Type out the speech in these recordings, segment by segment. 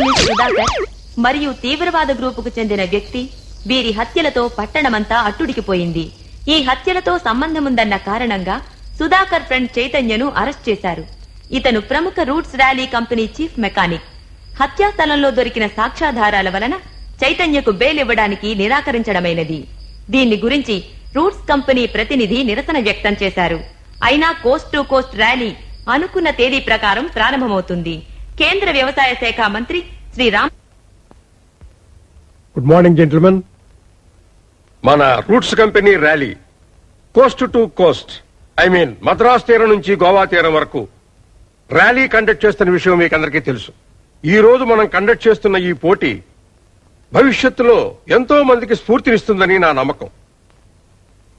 సుధాకర్ మరియు తీవ్రవాద గ్రూపుకు చెందిన వ్యక్తి వీరి హత్యలతో పట్టణమంతా అట్టుడికిపోయింది. ఈ హత్యలతో సంబంధముందన్న కారణంగా సుధాకర్ ఫ్రెండ్ చైతన్యను అరెస్ట్ చేశారు. ఇతను ప్రముఖ Roots rally company chief mechanic. హత్యా స్థలంలో దొరికిన సాక్ష్యాధారాల వలన చైతన్యకు బెయిల్ ఇవ్వడానికి నిరాకరించడమైనది. దీన్ని గురించి రూట్స్ కంపెనీ ప్రతినిధి నిరసన వ్యక్తం చేశారు. అయినా కోస్ట్ టు కోస్ట్ ర్యాలీ అనుకున్న తేదీ ప్రకారం ప్రారంభమవుతుంది. కేంద్ర వ్యవసాయ శాఖ మంత్రి Shri Ram good morning gentlemen మన Roots company rally coast to coast I mean Madras తీరం నుంచి గోవా తీరం వరకు ర్యాలీ కండక్ట్ చేస్తున్న విషయం మీకు అందరికీ తెలుసు. ఈ రోజు మనం కండక్ట్ చేస్తున్న ఈ పోటీ భవిష్యత్తులో ఎంతో మందికి స్ఫూర్తినిస్తుందని నా నమ్మకం.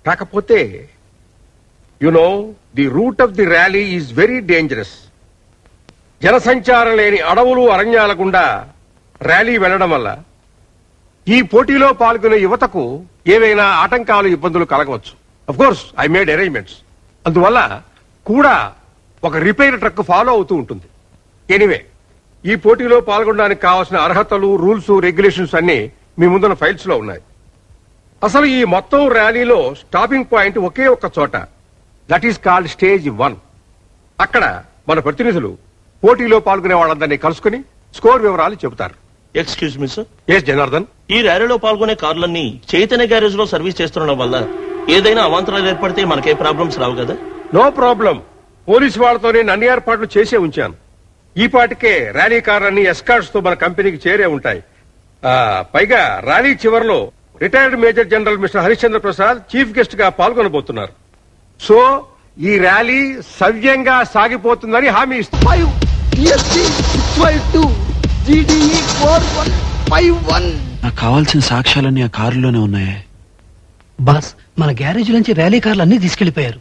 కాకపోతే you know the route of the rally is very dangerous జనసంచారం లేని అడవులు అరణ్యాల గుండా ర్యాలీ వెళ్ళడం వల్ల ఈ పోటీలో పాల్గొనే యువతకు ఏవైనా ఆటంకాలు ఇబ్బందులు కలగవచ్చు. Of course I made arrangements అందువల్ల కూడా ఒక రిపేర్ ట్రక్ ఫాలో అవుతూ ఉంటుంది. ఎనివే ఈ పోటీలో పాల్గొనడానికి కావాల్సిన అర్హతలు రూల్స్ రెగ్యులేషన్స్ అన్ని మీ ముందున్న ఫైల్స్లో ఉన్నాయి. అసలు ఈ మొత్తం ర్యాలీలో స్టాపింగ్ పాయింట్ ఒకే ఒక్క చోట. That is called stage one అక్కడ మన ప్రతినిధులు పోటీలో పాల్గొనే వాళ్ళందరినీ కలుసుకుని స్కోర్ వివరాలు చెబుతారు. Excuse me sir yes Janardhan. ఈ ర్యాలీలో పాల్గొనే కార్లన్నీ చైతన్య గ్యారేజ్లో సర్వీస్ చేస్తుండడం వల్ల ఏదైనా అవాంతరాలు ఏర్పడితే మనకే ప్రాబ్లమ్స్ రావు కదా? నో ప్రాబ్లం పోలీసు వాళ్ళతో నేను అన్ని ఏర్పాట్లు చేసే ఉంచాను. ఈ పాటికే ర్యాలీ కార్లన్నీ ఎస్కార్ట్స్తో మన కంపెనీకి చేరే ఉంటాయి. ఆ, పైగా ర్యాలీ చివరిలో retired major general mister Harishchandra Prasad chief గెస్ట్గా పాల్గొనబోతున్నారు. సో ఈ ర్యాలీ సవ్యంగా సాగిపోతుందని హామీ ఇస్తుంది five TSC six five two GDE four one five one నాకు కావాల్సిన సాక్ష్యాలన్నీ ఆ కారులోనే ఉన్నాయే. బాస్ మన గ్యారేజ్ నుంచి ర్యాలీ కార్లు అన్ని తీసుకెళ్ళిపోయారు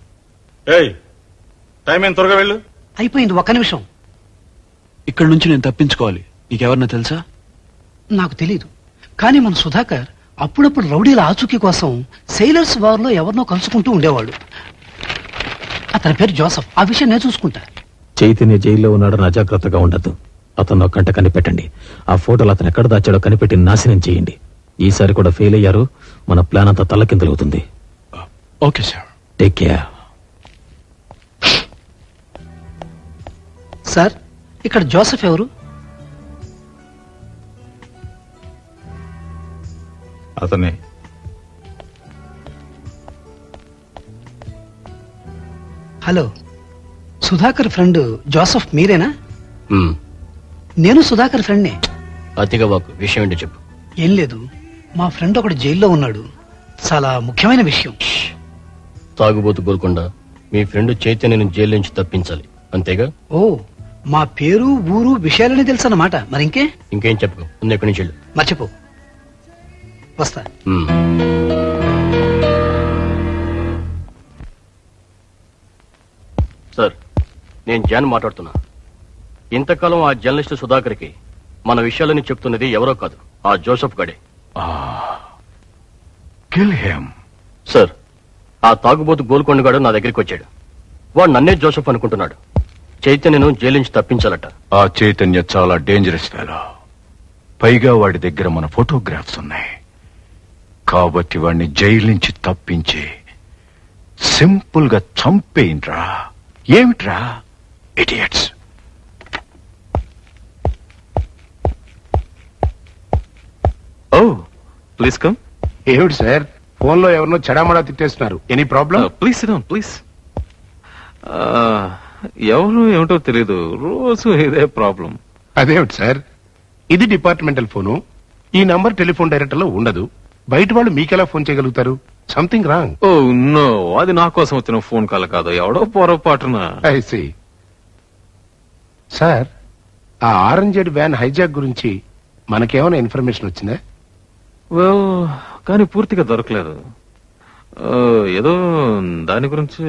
ఏయ్ టైం ఏం త్వరగా వెళ్ళు. అయిపోయింది ఒక్క నిమిషం. ఇక్కడ నుంచి నేను తప్పించుకోవాలి. నీకెవరన్నా తెలుసా? నాకు తెలీదు. కానీ మన సుధాకర్ అప్పుడప్పుడు రౌడీల ఆచూకీ కోసం సెయిలర్స్ వార్లో ఎవరినో కలుసుకుంటూ ఉండేవాడు. అతని పేరు జోసఫ్. ఆ విషయం నేను చూసుకుంటా. చైతన్య జైల్లో ఉన్నాడని అజాగ్రత్తగా ఉండదు. అతను కంట కనిపెట్టండి. ఆ ఫోటోలు అతను ఎక్కడ దాచాడో కనిపెట్టి నాశనం చేయండి. ఈసారి కూడా ఫెయిల్ అయ్యారు. మన ప్లాన్ అంతా తల్లకిందలవుతుంది okay sir take care sir ఇక్కడ జోసఫ్ ఎవరు? అతనే. హలో. సుధాకర్ ఫ్రెండ్ జోసఫ్ మీరేనా? నేను సుధాకర్ ఫ్రెండ్నే. అతిగా వాకు విషయం ఏంటో చెప్పు. ఏం లేదు. మా ఫ్రెండ్ ఒకడు జైల్లో ఉన్నాడు. చాలా ముఖ్యమైన విషయం. తాగుబోతు గోల్కొండ మీ ఫ్రెండ్ చైతన్యను జైలు నుంచి తప్పించాలి. అంతేగా? ఓ మా పేరు ఊరు విషయాలని తెలుసు అన్నమాట మరి ఇంకే? ఇంకేం చెప్పు ముందు ఎక్కడి నుంచి వెళ్ళు. మర్చిపో. వస్తా. మ్మ్. సార్ నేను జాన్ మాట్లాడుతున్నా. ఇంతకాలం ఆ జర్నలిస్ట్ సుధాకర్కి మన విషయాలని చెప్తున్నది ఎవరో కాదు ఆ జోసఫ్ గడే. Kill him. సార్ ఆ తాగుబోతు గోల్కొండగాడు నా దగ్గరికి వచ్చాడు. వాడు నన్నే జోసఫ్ అనుకుంటున్నాడు. చైతన్యను జైలు నుంచి తప్పించాలట. ఆ చైతన్య చాలా డేంజరస్ ఫెలో పైగా వాడి దగ్గర మన ఫోటోగ్రాఫ్స్ ఉన్నాయి. కాబట్టి వాడిని జైలు నుంచి తప్పించి సింపుల్గా చంపేయండ్రా. ఏమిట్రా? ఇడియట్స్ ఓ ప్లీజ్ కమ్ ఏమిటి సార్? ఫోన్లో ఎవరినో చెడామడా తిట్టేస్తున్నారు. Any problem? Please sit down please ఎవరు ఏమిటో తెలియదు రోజు ఇదే ప్రాబ్లం. అదేమిటి సార్? ఇది డిపార్ట్మెంటల్ ఫోను. ఈ నంబర్ టెలిఫోన్ డైరెక్టర్లో ఉండదు. బయట వాళ్ళు మీకెలా ఫోన్ చేయగలుగుతారు? Something wrong. ఓ నో అది నా కోసం వచ్చిన ఫోన్ కాల్ కాదు. ఎవడో పొరపాటున. ఐ సి సార్ ఆ ఆరెంజెడ్ వ్యాన్ హైజాక్ గురించి మనకేమైనా ఇన్ఫర్మేషన్ వచ్చిందా? వెల్ కానీ పూర్తిగా దొరకలేదు. ఆ, ఏదో దాని గురించి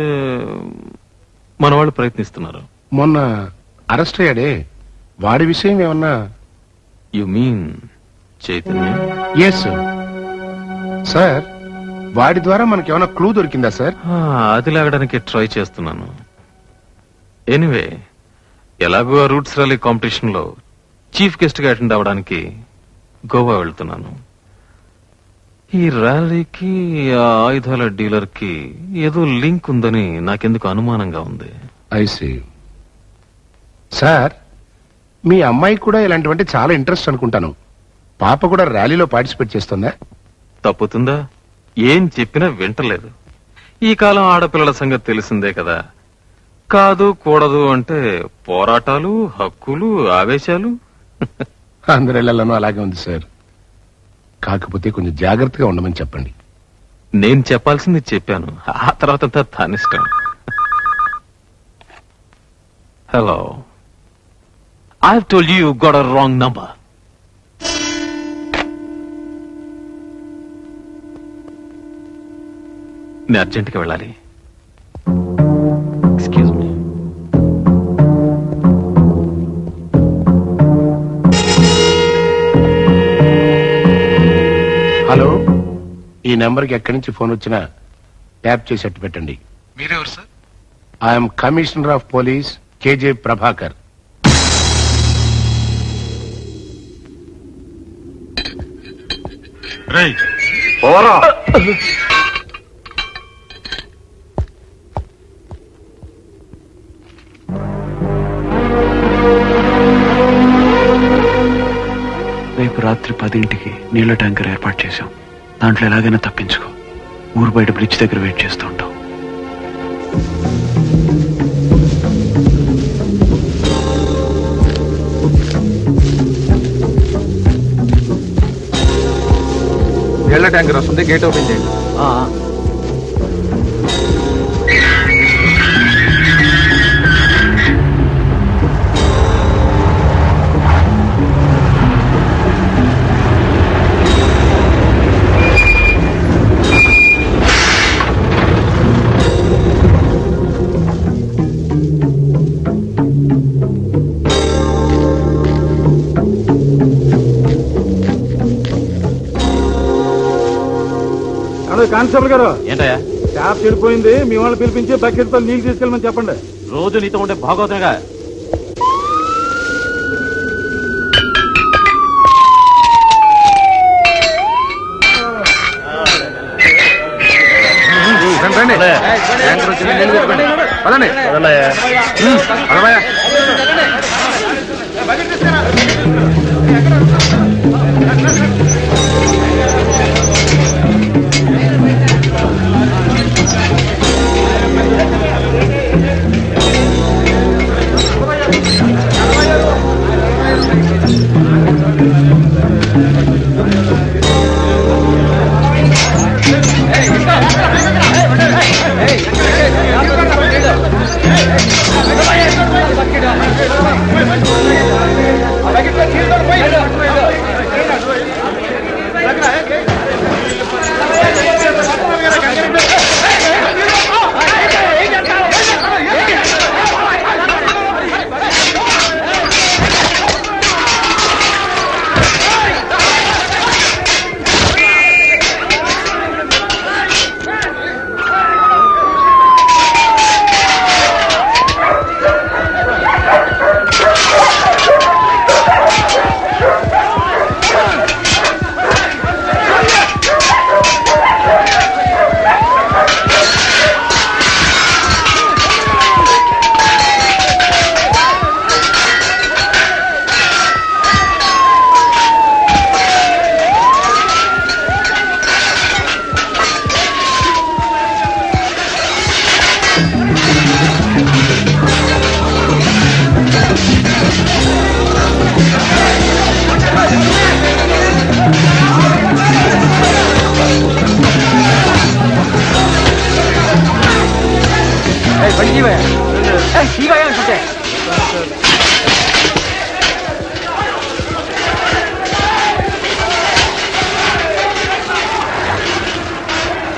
మన వాళ్ళు ప్రయత్నిస్తున్నారు. మొన్న అరెస్ట్ అయ్యాడే. వాడి విషయం ఏమన్నా? You mean Chaitanya? Yes sir వాడి ద్వారా మనకేమైనా క్లూ దొరికిందా సార్ ఆ, అది లాగడానికి ట్రై చేస్తున్నాను. ఎనీవే ఎలాగో రూట్స్ ర్యాలీ కాంపిటీషన్లో చీఫ్ గెస్ట్గా అటెండ్ అవ్వడానికి గోవా వెళ్తున్నాను. ఈ ర్యాలీకి ఆ ఆయుధాల డీలర్కి ఏదో లింక్ ఉందని నాకెందుకు అనుమానంగా ఉంది. ఐసి సార్ మీ అమ్మాయి కూడా ఇలాంటివంటే చాలా ఇంట్రెస్ట్ అనుకుంటాను. పాప కూడా ర్యాలీలో పార్టిసిపేట్ చేస్తుందా? తప్పుతుందా? ఏం చెప్పినా వింటలేదు. ఈ కాలం ఆడపిల్లల సంగతి తెలిసిందే కదా. కాదు కూడదు అంటే పోరాటాలు హక్కులు ఆవేశాలు. అందరిళ్ళలోనూ అలాగే ఉంది సార్. కాకపోతే కొంచెం జాగ్రత్తగా ఉండమని చెప్పండి. నేను చెప్పాల్సింది చెప్పాను. ఆ తర్వాత అంతా తానిష్టం. Hello I told you got a wrong number నేను అర్జెంట్గా వెళ్ళాలి. నెంబర్కి ఎక్కడి నుంచి ఫోన్ వచ్చినా ట్యాప్ చేసేట్టు పెట్టండి. మీరెవరు sir? I'm commissioner of police KJ Prabhakar. రేపు రాత్రి పదింటికి నీళ్ళ ట్యాంకర్ ఏర్పాటు చేశాం. దాంట్లో ఎలాగైనా తప్పించుకో. ఊరు బయట బ్రిడ్జ్ దగ్గర వెయిట్ చేస్తూ ఉంటాం నీళ్ళ ట్యాంకర్ వస్తుంది గేట్ ఓపెన్ చేయండి. కానిస్టేబుల్ గారు? ఏంటయ్యా? ట్యాప్ చెడిపోయింది మీ వాళ్ళని పిలిపించి బకెట్తో నీళ్ళు తీసుకెళ్ళమని చెప్పండి. రోజు నీతో ఉండే భాగవతంగా రండి, రండి. ట్యాంకర్ వచ్చింది నీళ్ళు తెచ్చుకోండి. పదండి. ఉమ్, పదవయ్యా.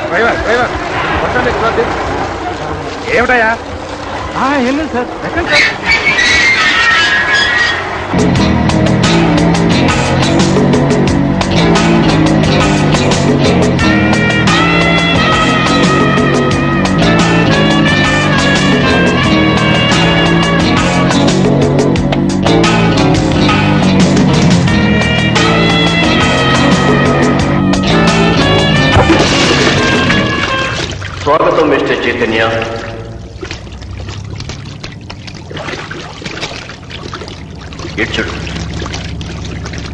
డ్రైవర్ డ్రైవర్ కొట్టండి, కొట్టండి. ఏమిటయ్యా ఏం లేదు సార్ ఎక్కండి సార్ Thank చైతన్య ఇచ్చుడు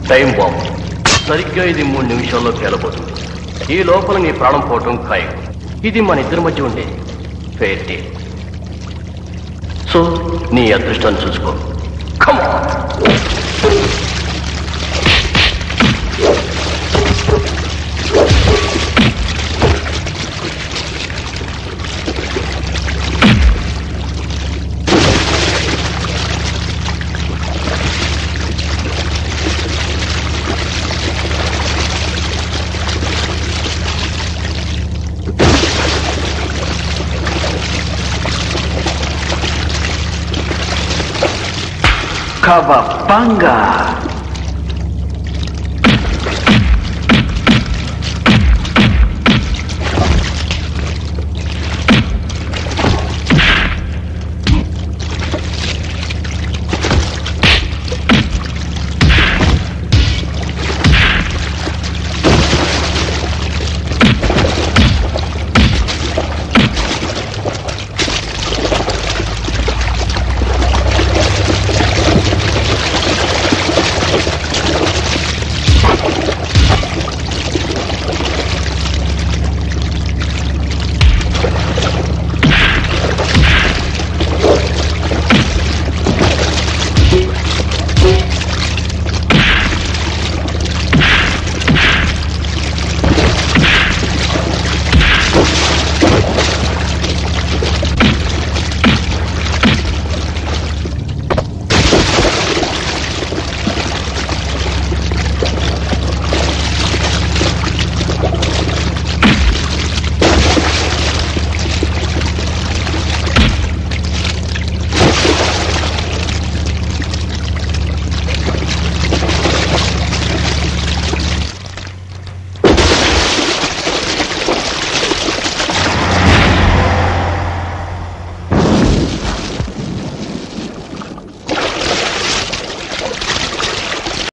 టైం బాంబు సరిగ్గా ఇది మూడు నిమిషాల్లో పేలబోతుంది ఈ లోపల నీ ప్రాణం పోవటం ఖాయం. ఇది మన ఇద్దరి మధ్య ఉండే ఫెయిర్ డే సో నీ అదృష్టాన్ని చూసుకో. కమా Kavapanga.